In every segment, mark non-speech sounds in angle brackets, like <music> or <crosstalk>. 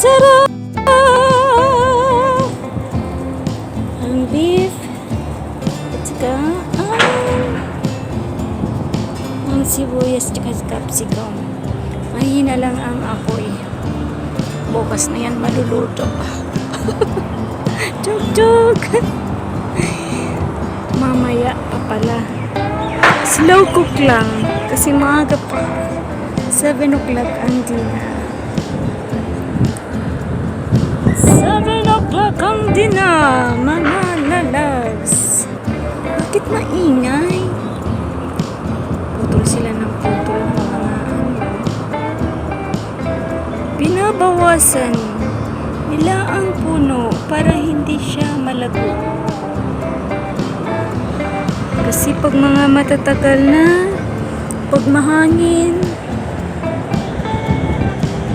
Tara! Ang beef. At saka ang, ang sibuyas at saka capsicum. Mahina lang ang apoy. Bukas na yan maluluto. <laughs> Chug chug! Mamaya pa pala. Slow cook lang. Kasi maaga pa. 7 o'clock ang dinner. Ang dinner, mga lalabs. Bakit maingay? Putol sila ng putol ng mga ano. Binabawasan nila ang puno para hindi siya malago. Kasi pag mga matatagal na, pag mahangin,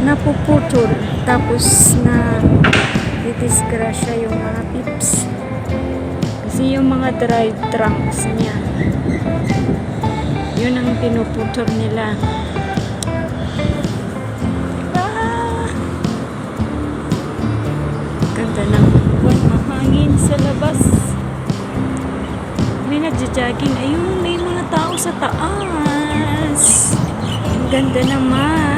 napuputol. Tapos na didisgrasya yung mga pips. Kasi yung mga dried trunks niya, yun ang pinuputol nila. Ah! Ganda ng buwan, mahangin sa labas. May nagja-jogging. Ayun, may mga tao sa taas. Ang ganda naman.